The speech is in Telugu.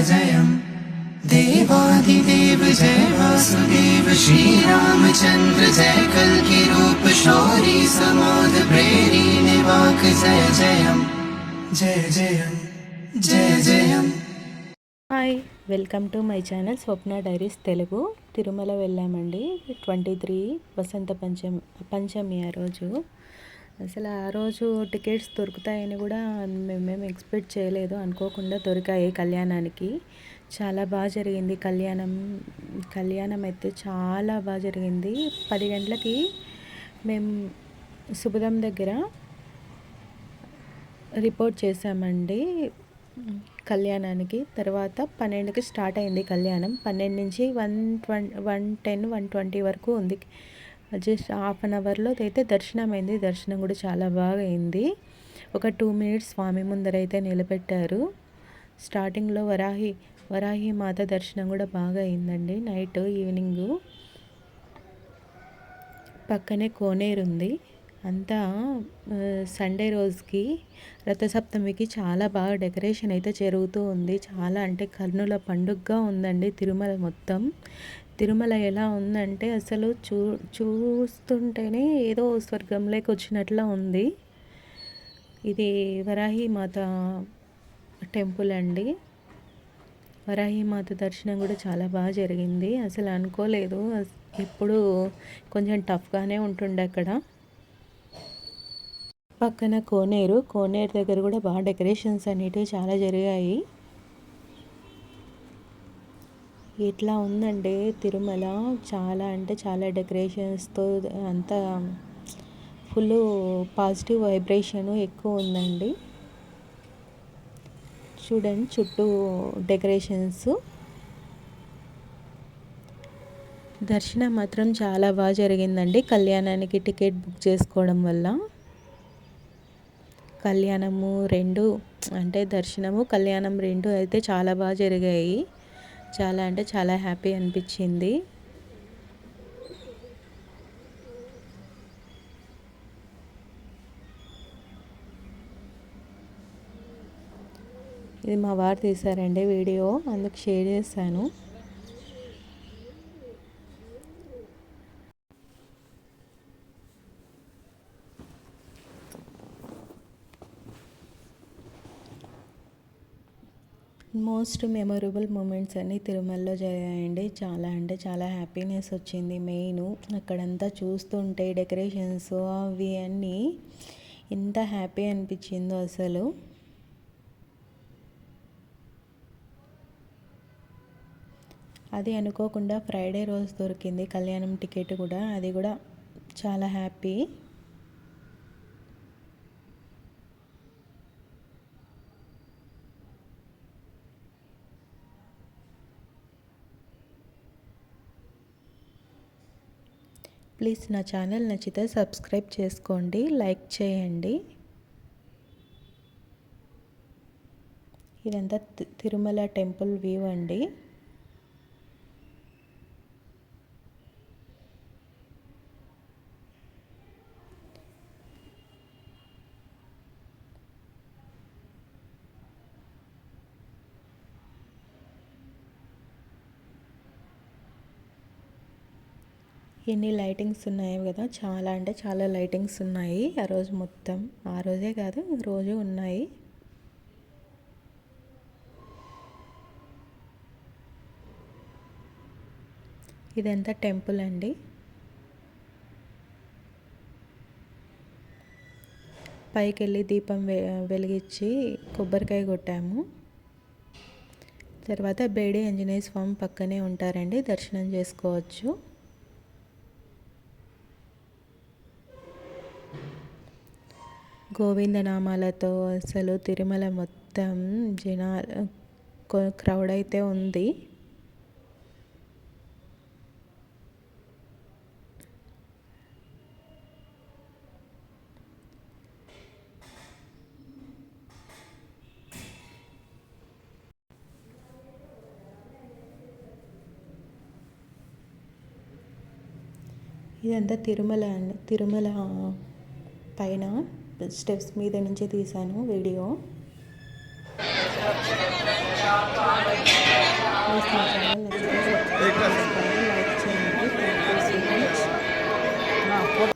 जयम् देवाधिदेव जय वासुदेव श्रीरामचन्द्र जय कल्कि रूप शौरी समोद प्रेरी निवाक जय जयम् जय जयम् जय जयम् hi welcome to my channel Swapna diaries Telugu Tirumala వెళ్ళామండి ట్వంటీ త్రీ వసంత పంచమి పంచమి ఆ రోజు అసలు ఆ రోజు టికెట్స్ దొరుకుతాయని కూడా మేమేం ఎక్స్పెక్ట్ చేయలేదు. అనుకోకుండా దొరికాయి కళ్యాణానికి. చాలా బాగా జరిగింది. కళ్యాణం కళ్యాణం అయితే చాలా బాగా జరిగింది. పది గంటలకి మేము సుబుదం దగ్గర రిపోర్ట్ చేసామండి కళ్యాణానికి. తర్వాత పన్నెండుకి స్టార్ట్ అయింది కళ్యాణం. పన్నెండు నుంచి వన్ ట్వం వన్ టెన్ వన్ ట్వంటీ వరకు ఉంది. జస్ట్ హాఫ్ అన్ అవర్లో అయితే దర్శనం అయింది దర్శనం కూడా చాలా బాగా అయింది. ఒక టూ మినిట్స్ స్వామి ముందర అయితే నిలబెట్టారు. స్టార్టింగ్లో వరాహి వరాహి మాత దర్శనం కూడా బాగా అయిందండి. నైట్ ఈవినింగ్ పక్కనే కోనేరు ఉంది. అంతా సండే రోజుకి రథసప్తమికి చాలా బాగా డెకరేషన్ అయితే జరుగుతూ ఉంది. చాలా అంటే కర్నూల పండుగగా ఉందండి తిరుమల మొత్తం. తిరుమల ఎలా ఉందంటే అసలు చూ చూస్తుంటేనే ఏదో స్వర్గంలోకి వచ్చినట్లా ఉంది. ఇది వరాహి మాత టెంపుల్ అండి. వరాహి మాత దర్శనం కూడా చాలా బాగా జరిగింది. అసలు అనుకోలేదు. ఇప్పుడు కొంచెం టఫ్గానే ఉంటుండే అక్కడ. పక్కన కోనేరు. కోనేరు దగ్గర కూడా బాగా డెకరేషన్స్ అనేటివి చాలా జరిగాయి. ఎట్లా ఉందండి తిరుమల చాలా అంటే చాలా డెకరేషన్స్తో అంతా ఫుల్ పాజిటివ్ వైబ్రేషను ఎక్కువ ఉందండి. చూడండి చుట్టూ డెకరేషన్స్. దర్శనం మాత్రం చాలా బాగా జరిగిందండి. కళ్యాణానికి టికెట్ బుక్ చేసుకోవడం వల్ల. కళ్యాణము రెండు అంటే దర్శనము కళ్యాణం రెండు అయితే చాలా బాగా జరిగాయి. చాలా అంటే చాలా హ్యాపీ అనిపించింది. ఇది మా వారు తీశారండి వీడియో అందుకు షేర్ చేశాను. మోస్ట్ మెమొరబుల్ మూమెంట్స్ అన్నీ తిరుమలలో జరిగాయండి. చాలా అంటే చాలా హ్యాపీనెస్ వచ్చింది. మెయిన్ అక్కడంతా చూస్తుంటే డెకరేషన్స్ అవి అన్నీ ఎంత హ్యాపీ అనిపించిందో అసలు. అది అనుకోకుండా ఫ్రైడే రోజు దొరికింది. కళ్యాణం టికెట్ కూడా. అది కూడా చాలా హ్యాపీ. ప్లీజ్ నా ఛానల్ నచ్చితే సబ్స్క్రైబ్ చేసుకోండి లైక్ చేయండి. ఇదంతా తిరుమల టెంపుల్ వ్యూ అండి. ఎన్ని లైటింగ్స్ ఉన్నాయి కదా చాలా అంటే చాలా లైటింగ్స్ ఉన్నాయి. ఆ రోజు మొత్తం ఆ రోజే కాదు రోజు ఉన్నాయి. ఇదంతా టెంపుల్ అండి. పైకి వెళ్ళి దీపం వెలిగించి కొబ్బరికాయ కొట్టాము. తర్వాత బేడి ఆంజనేయ స్వామి పక్కనే ఉంటారండి దర్శనం చేసుకోవచ్చు. గోవిందనామాలతో అసలు తిరుమల మొత్తం జనా క్రౌడ్ అయితే ఉంది. ఇదంతా తిరుమల తిరుమల పైన. స్టెప్స్ మీద నుంచి తీశాను వీడియో.